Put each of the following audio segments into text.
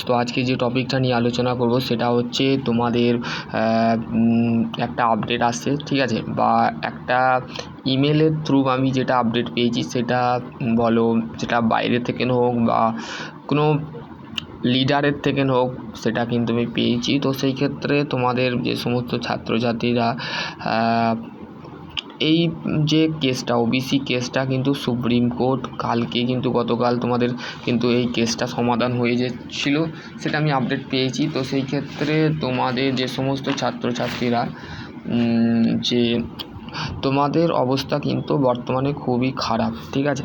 তো আজকে যে টপিকটা নিয়ে আলোচনা করব, সেটা হচ্ছে তোমাদের একটা আপডেট আসছে, ঠিক আছে? বা একটা ইমেলের থ্রু আমি যেটা আপডেট পেয়েছি, সেটা বলো সেটা বাইরে থেকে হোক বা কোনো লিডারের থেকে হোক, সেটা কিন্তু আমি পেয়েছি। তো সেই ক্ষেত্রে তোমাদের যে সমস্ত ছাত্রছাত্রীরা এই যে কেসটা ওবিসি কেসটা কিন্তু সুপ্রিম কোর্ট কালকে কিন্তু গতকাল তোমাদের কিন্তু এই কেসটা সমাধান হয়ে যাচ্ছিল, সেটা আমি আপডেট পেয়েছি। তো সেই ক্ষেত্রে তোমাদের যে সমস্ত ছাত্রছাত্রীরা যে তোমাদের অবস্থা কিন্তু বর্তমানে খুবই খারাপ, ঠিক আছে?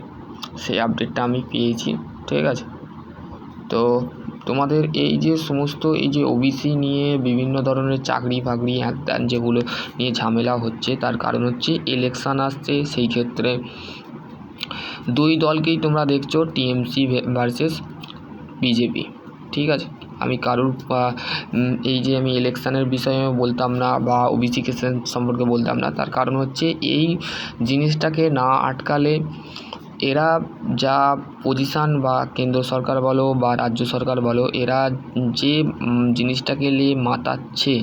সেই আপডেটটা আমি পেয়েছি, ঠিক আছে? তো তোমাদের এই যে সমস্ত এই যে ওবিসি নিয়ে বিভিন্ন ধরনের চাকরি ফাকরি হ্যান ত্যান যেগুলো নিয়ে ঝামেলা হচ্ছে, তার কারণ হচ্ছে ইলেকশান আসছে, সেই ক্ষেত্রে দুই দলকেই তোমরা দেখছ টিএমসি ভার্সেস বিজেপি ঠিক আছে? আমি কারুর এই যে আমি ইলেকশানের বিষয়ে বলতাম না বা ওবিসি কেসের সম্পর্কে বলতাম না, তার কারণ হচ্ছে এই জিনিসটাকে না আটকালে এরা যা পজিশান বা কেন্দ্র সরকার বলো বা রাজ্য সরকার বলো, এরা যে জিনিসটাকে নিয়ে মাতাচ্ছে,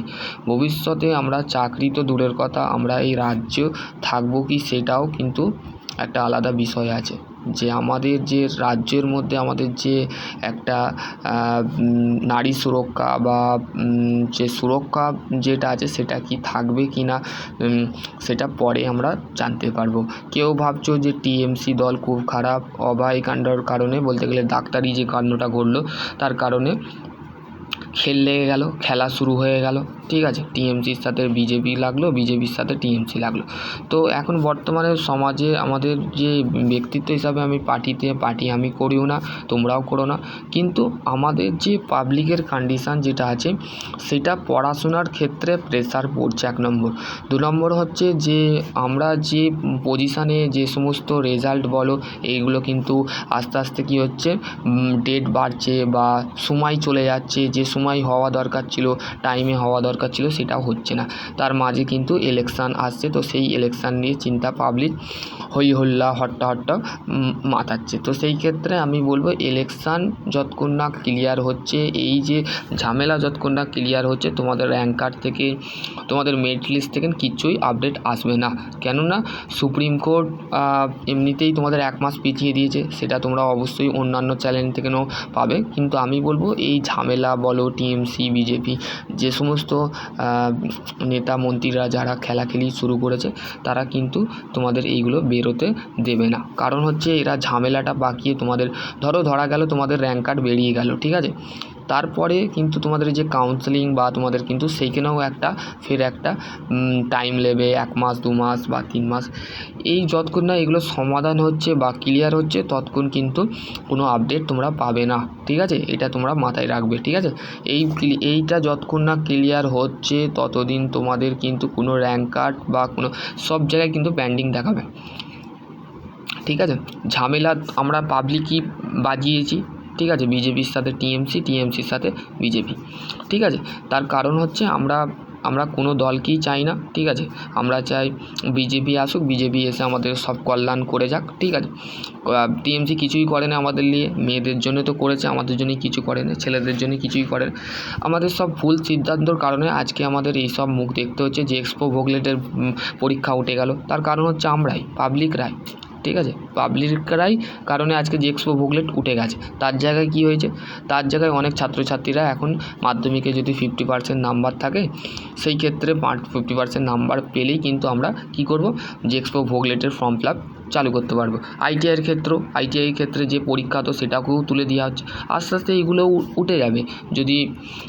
ভবিষ্যতে আমরা চাকরি তো দূরের কথা, আমরা এই রাজ্য থাকব কি সেটাও কিন্তু একটা আলাদা বিষয় আছে। যে আমাদের যে রাজ্যের মধ্যে আমাদের যে একটা নারী সুরক্ষা বা যে সুরক্ষা যেটা আছে সেটা কি থাকবে কি না সেটা পরে আমরা জানতে পারব। কেউ ভাবছ যে টিএমসি দল খুব খারাপ অভয়কাণ্ডর কারণে বলতে গেলে ডাক্তারি যে কাণ্ডটা ঘটলো তার কারণে খেল লেগে গেল, খেলা শুরু হয়ে গেল। ঠিক আছে টিএমসির সাথে বিজেপি লাগল বিজেপির সাথে টিএমসি লাগল। তো এখন বর্তমানে সমাজে আমাদের যে ব্যক্তিত্ব হিসাবে আমি পার্টিতে পার্টি আমি করিও না, তোমরাও করো না। কিন্তু আমাদের যে পাবলিকের কন্ডিশান যেটা আছে, সেটা পড়াশোনার ক্ষেত্রে প্রেসার পড়ছে এক নম্বর। দু নম্বর হচ্ছে যে, আমরা যে পজিশানে যে সমস্ত রেজাল্ট বলো এইগুলো কিন্তু আস্তে আস্তে কী হচ্ছে ডেট বাড়ছে বা সময় চলে যাচ্ছে, যে সময় হওয়া দরকার ছিল টাইমে হওয়া দরকার দরকার ছিল সেটাও হচ্ছে না। তার মাঝে কিন্তু ইলেকশান আসছে, তো সেই ইলেকশান নিয়ে চিন্তা পাবলিক হই হল্লা, হট্টা হট্টা মাতাচ্ছে। তো সেই ক্ষেত্রে আমি বলব ইলেকশান যতক্ষণ না ক্লিয়ার হচ্ছে, এই যে ঝামেলা যতক্ষণ না ক্লিয়ার হচ্ছে, তোমাদের র্যাঙ্ক কার্ড থেকে, তোমাদের মেরিট লিস্ট থেকে কিচ্ছুই আপডেট আসবে না। কেননা সুপ্রিম কোর্ট এমনিতেই তোমাদের এক মাস পিছিয়ে দিয়েছে, সেটা তোমরা অবশ্যই অন্যান্য চ্যানেল থেকেও পাবে। কিন্তু আমি বলব এই ঝামেলা বলো টিএমসি বিজেপি যে সমস্ত নেতা মন্ত্রীরা যারা খেলাখেলি শুরু করেছে, তারা কিন্তু তোমাদের এইগুলো বেরোতে দেবে না। কারণ হচ্ছে এরা ঝামেলাটা পাকিয়ে তোমাদের, ধরো ধরা গেল তোমাদের র্যাঙ্ক কার্ড বেরিয়ে গেল, ঠিক আছে? তারপরে কিন্তু তোমাদের যে কাউন্সেলিং বা তোমাদের কিন্তু সেইখানেও একটা ফের একটা টাইম নেবে, এক মাস, দু মাস বা তিন মাস। এই যতক্ষণ না এগুলো সমাধান হচ্ছে বা ক্লিয়ার হচ্ছে, ততক্ষণ কিন্তু কোনো আপডেট তোমরা পাবে না, ঠিক আছে? এটা তোমরা মাথায় রাখবে, ঠিক আছে? এই এইটা যতক্ষণ না ক্লিয়ার হচ্ছে, ততদিন তোমাদের কিন্তু কোনো র্যাঙ্ক কার্ড বা কোনো, সব জায়গায় কিন্তু পেন্ডিং দেখাবে, ঠিক আছে? ঝামেলা আমরা পাবলিকই বাজিয়েছি ঠিক আছে, বিজেপির সাথে টিএমসি, টিএমসির সাথে বিজেপি, ঠিক আছে? তার কারণ হচ্ছে আমরা আমরা কোনো দলকেই চাই না, ঠিক আছে? আমরা চাই বিজেপি আসুক, বিজেপি এসে আমাদের সব কল্যাণ করে যাক, ঠিক আছে? টিএমসি কিছুই করে না আমাদের নিয়ে, মেয়েদের জন্য তো করেছে, আমাদের জন্যই কিছু করে না, ছেলেদের জন্য কিছুই করে না। আমাদের সব ভুল সিদ্ধান্তর কারণে আজকে আমাদের এই সব মুখ দেখতে হচ্ছে যে এক্সপো ভোগলেটের পরীক্ষা উঠে গেল, তার কারণ হচ্ছে আমরাই পাবলিকরাই ঠিক আছে? পাবলিকরাই কারণে আজকে যে এক্সপো বুকলেট উঠে গেছে। তার জায়গায় কী হয়েছে? তার জায়গায় অনেক ছাত্রছাত্রীরা এখন মাধ্যমিকে যদি ফিফটি পার্সেন্ট নাম্বার থাকে, সেই ক্ষেত্রে পাঁচ ফিফটি পার্সেন্ট নাম্বার পেলেই কিন্তু আমরা কী করব? যে এক্সপো ভোগলেটের ফর্ম ফিল আপ চালু করতে পারব। আইটিআইয়ের ক্ষেত্রেও আইটিআইয়ের ক্ষেত্রে যে পরীক্ষা তো সেটাকেও তুলে দেওয়া হচ্ছে। আস্তে আস্তে এইগুলোও উঠে যাবে। যদি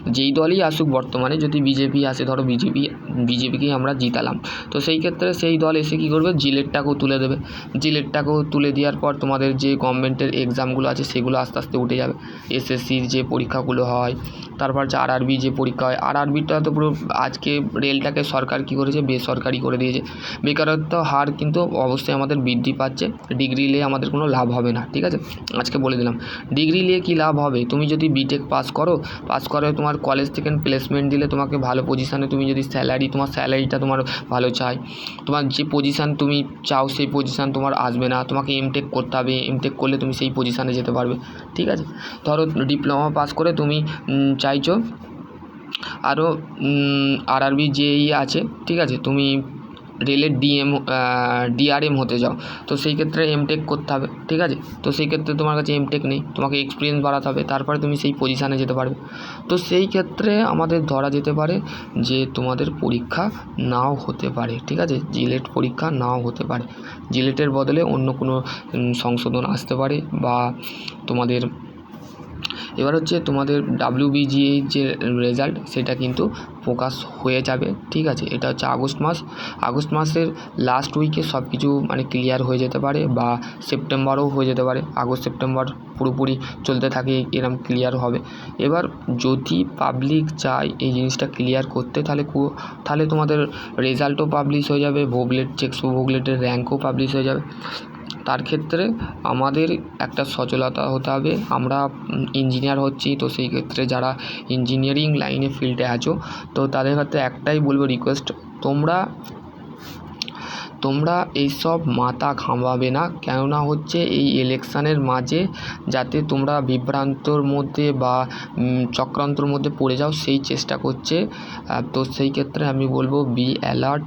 যেই দলই আসুক বর্তমানে, যদি বিজেপি আসে, ধরো বিজেপি, বিজেপিকেই আমরা জিতালাম। তো সেই ক্ষেত্রে সেই দল এসে কী করবে? জিলেটটাকেও তুলে দেবে। জিলেটটাকেও তুলে দেওয়ার পর তোমাদের যে গভর্নমেন্টের এক্সামগুলো আছে, সেগুলো আস্তে আস্তে উঠে যাবে। এসএসসির যে পরীক্ষাগুলো হয়, তারপর হচ্ছে আরআরবি যে পরীক্ষা হয় আরআরবিটা তো পুরো আজকে রেলটাকে সরকার কী করেছে? বেসরকারি করে দিয়েছে। বেকারত্ব হার কিন্তু অবশ্যই আমাদের বৃদ্ধি পাচ্ছে ডিগ্রি নিয়ে আমাদের কোনো লাভ হবে না, ঠিক আছে? আজকে বলে দিলাম। ডিগ্রি নিয়ে কী লাভ হবে? তুমি যদি বিটেক পাস করো পাস করে তোমার কলেজ থেকে প্লেসমেন্ট দিলে তোমাকে ভালো পজিশানে তুমি যদি স্যালারি তোমার স্যালারিটা তোমার ভালো চাই তোমার যে পজিশান তুমি চাও সেই পজিশান তোমার আসবে না। তোমাকে এমটেক করতে হবে। এমটেক করলে তুমি সেই পজিশানে যেতে পারবে, ঠিক আছে? ধরো ডিপ্লোমা পাস করে তুমি চাইছো আরও আরআরবি জেই আছে, ঠিক আছে? তুমি রেলের ডিএম ডিআরএম হতে চাও তো সেই ক্ষেত্রে এমটেক করতে হবে, ঠিক আছে? তো সেই ক্ষেত্রে তোমার কাছে এমটেক নেই, তোমাকে এক্সপিরিয়েন্স বাড়াতে হবে, তারপরে তুমি সেই পজিশানে যেতে পারবে। তো সেই ক্ষেত্রে আমাদের ধরা যেতে পারে যে তোমাদের পরীক্ষা নাও হতে পারে, ঠিক আছে? জিলেট পরীক্ষা নাও হতে পারে। জিলেটের বদলে অন্য কোনো সংশোধন আসতে পারে বা তোমাদের এবার হচ্ছে তোমাদের ডাব্লিউবিজিএই যে রেজাল্ট সেটা কিন্তু প্রকাশ হয়ে যাবে, ঠিক আছে? এটা হচ্ছে আগস্ট মাস। আগস্ট মাসের লাস্ট উইকে সব কিছু মানে ক্লিয়ার হয়ে যেতে পারে বা সেপ্টেম্বরও হয়ে যেতে পারে। আগস্ট, সেপ্টেম্বর পুরোপুরি চলতে থাকে, এরম ক্লিয়ার হবে। এবার যদি পাবলিক চায় এই জিনিসটা ক্লিয়ার করতে, তাহলে কু- তাহলে তোমাদের রেজাল্টও পাবলিশ হয়ে যাবে, ভোগলেট চেক্সপো ভোগলেটের র্যাঙ্কও পাবলিশ হয়ে যাবে। তার ক্ষেত্রে আমাদের একটা সচলতা হতে হবে। আমরা ইঞ্জিনিয়ার হচ্ছি, তো সেই ক্ষেত্রে যারা ইঞ্জিনিয়ারিং লাইনে ফিল্ডে আছো, তো তাদের ক্ষেত্রে একটাই বলব রিকোয়েস্ট তোমরা তোমরা এইসব মাথা ঘামাবে না। কেননা হচ্ছে এই ইলেকশানের মাঝে যাতে তোমরা বিভ্রান্তর মধ্যে বা চক্রান্তর মধ্যে পড়ে যাও, সেই চেষ্টা করছে। তো সেই ক্ষেত্রে আমি বলব বি অ্যালার্ট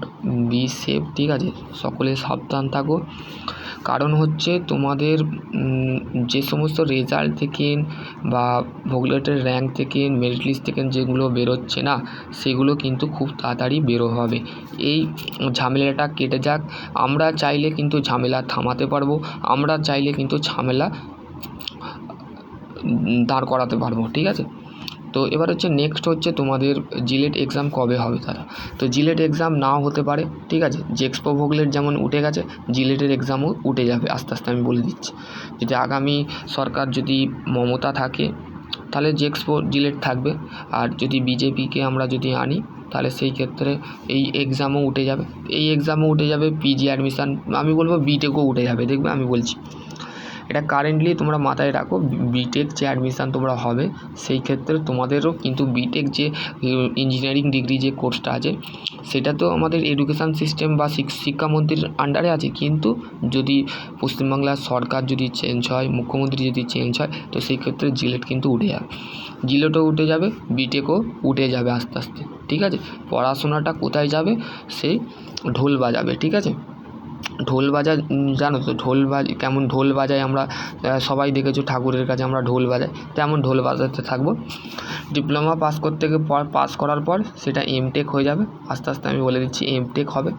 বি সেফ ঠিক আছে? সকলে সাবধান থাকো। কারণ হচ্ছে তোমাদের যে সমস্ত রেজাল্ট থেকে বা ভোগলেটের র্যাঙ্ক থেকে মেরিট লিস্ট থেকে যেগুলো বেরোচ্ছে না, সেগুলো কিন্তু খুব তাড়াতাড়ি বেরো হবে। এই ঝামেলাটা কেটে যাক। আমরা চাইলে কিন্তু ঝামেলা থামাতে পারব, আমরা চাইলে কিন্তু ঝামেলা দাঁড় করাতে পারব, ঠিক আছে? তো এবার হচ্ছে নেক্সট হচ্ছে তোমাদের জিলেট এক্সাম কবে হবে তারা? তো জিলেট এক্সাম নাও হতে পারে, ঠিক আছে? জেক্সপো ভোগলেট যেমন উঠে গেছে জিলেটের এক্সামও উঠে যাবে, আস্তে আস্তে আমি বলে দিচ্ছি। যদি আগামী সরকার যদি মমতা থাকে, তাহলে জেক্সপো জিলেট থাকবে, আর যদি বিজেপিকে আমরা যদি আনি তাহলে সেই ক্ষেত্রে এই এক্সামও উঠে যাবে। এই এক্সামও উঠে যাবে পিজি অ্যাডমিশান আমি বলব বিটেকও উঠে যাবে, দেখবে আমি বলছি। এটা কারেন্টলি তোমরা মাথায় রাখো বিটেক যে অ্যাডমিশান তোমরা হবে, সেই ক্ষেত্রে তোমাদেরও কিন্তু বিটেক যে ইঞ্জিনিয়ারিং ডিগ্রি যে কোর্সটা আছে, সেটা তো আমাদের এডুকেশান সিস্টেম বা শিক্ষামন্ত্রীর আন্ডারে আছে। কিন্তু যদি পশ্চিমবাংলার সরকার যদি চেঞ্জ হয়, মুখ্যমন্ত্রী যদি চেঞ্জ হয়, তো সেই ক্ষেত্রে জিলেট কিন্তু উঠে যাবে। জিলেটও উঠে যাবে বিটেকও উঠে যাবে আস্তে আস্তে। ঠিক আছে? পড়াশোনাটা কোথায় যাবে? সেই ঢোল বাজাবে ঠিক আছে? ঢোল বাজা জানো তো ঢোল বাজ কেমন ঢোল বাজাই আমরা সবাই দেখেছ ঠাকুরের কাছে আমরা ঢোল বাজাই। তেমন ঢোল বাজাতে থাকব। ডিপ্লোমা পাস করতে পাস করার পর সেটা এমটেক হয়ে যাবে। আস্তে আস্তে আমি বলে দিচ্ছি এমটেক হবে।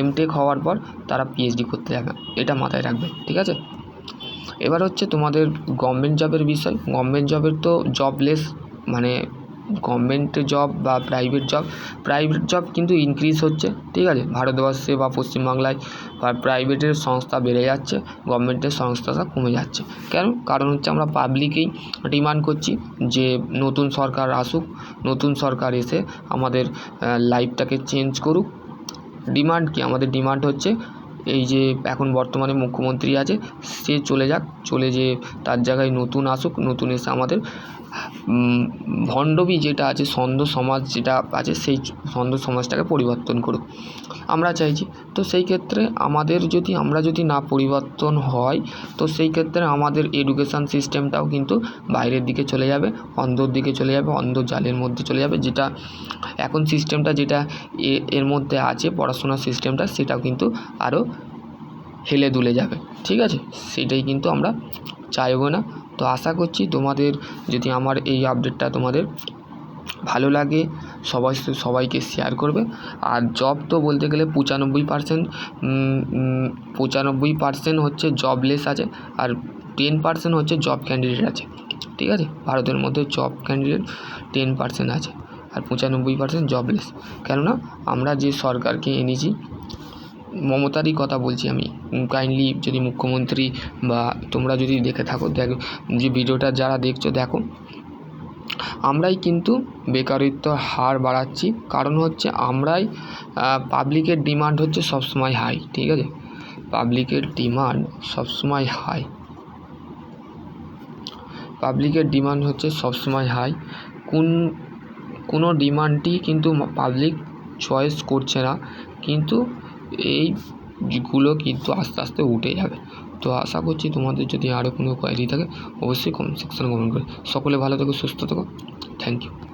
এমটেক হওয়ার পর তারা পিএইচডি করতে যাবে। এটা মাথায় রাখবে, ঠিক আছে? এবার হচ্ছে তোমাদের গভর্নমেন্ট জবের বিষয়। গভর্নমেন্ট জবের তো জবলেস মানে গভর্নমেন্ট জব বা প্রাইভেট জব প্রাইভেট জব কিন্তু ইনক্রিজ হচ্ছে, ঠিক আছে? ভারতবর্ষে বা পশ্চিমবাংলায় বা প্রাইভেটের সংস্থা বেড়ে যাচ্ছে গভর্নমেন্টের সংস্থাটা কমে যাচ্ছে। কেন? কারণ হচ্ছে আমরা পাবলিকেই ডিমান্ড করছি যে নতুন সরকার আসুক, নতুন সরকার এসে আমাদের লাইফটাকে চেঞ্জ করুক। ডিমান্ড কি? আমাদের ডিমান্ড হচ্ছে এই যে এখন বর্তমানে মুখ্যমন্ত্রী আছে, সে চলে যাক, চলে যে তার জায়গায় নতুন আসুক, নতুন এসে আমাদের ভণ্ডবী যেটা আছে সন্দেহ সমাজ যেটা আছে, সেই সন্দেহ সমাজটাকে পরিবর্তন করুক। আমরা চাইছি, তো সেই ক্ষেত্রে আমাদের যদি, আমরা যদি না পরিবর্তন হয়, তো সেই ক্ষেত্রে আমাদের এডুকেশান সিস্টেমটাও কিন্তু বাইরের দিকে চলে যাবে, অন্ধর দিকে চলে যাবে, অন্ধ জালের মধ্যে চলে যাবে, যেটা এখন সিস্টেমটা যেটা এর মধ্যে আছে, পড়াশোনার সিস্টেমটা, সেটাও কিন্তু আরও হেলে দুলে যাবে, ঠিক আছে? সেটাই কিন্তু আমরা চাইব না। তো আশা করছি তোমাদের যদি আমার এই আপডেটটা তোমাদের ভালো লাগে, সবাই সবাইকে শেয়ার করবে। আর জব তো বলতে গেলে পঁচানব্বই পার্সেন্ট পঁচানব্বই পার্সেন্ট হচ্ছে জবলেস আছে আর টেন পার্সেন্ট হচ্ছে জব ক্যান্ডিডেট আছে, ঠিক আছে? ভারতের মধ্যে জব ক্যান্ডিডেট টেন পার্সেন্ট আছে আর পঁচানব্বই পার্সেন্ট জবলেস কেননা আমরা যে সরকারকে এনেছি মমতারই কথা বলছি আমি। কাইন্ডলি যদি মুখ্যমন্ত্রী বা তোমরা যদি দেখে থাকো, দেখ, যে ভিডিওটা যারা দেখছ, দেখো। আমরাই কিন্তু বেকারত্ব হার বাড়াচ্ছি। কারণ হচ্ছে আমরাই পাবলিকের ডিমান্ড হচ্ছে সবসময় হাই ঠিক আছে? পাবলিকের ডিমান্ড সবসময় হাই পাবলিকের ডিমান্ড হচ্ছে সবসময় হাই কোন, কোনো ডিমান্ডটি কিন্তু পাবলিক চয়েস করছে না। কিন্তু এইগুলো কিন্তু আস্তে আস্তে উঠে যাবে। তো আশা করছি তোমাদের যদি আরও কোনো কোয়ারি থাকে, অবশ্যই কমেন্ট সেকশানে কমেন্ট করে। সকলে ভালো থেকো, সুস্থ থেকো। Thank you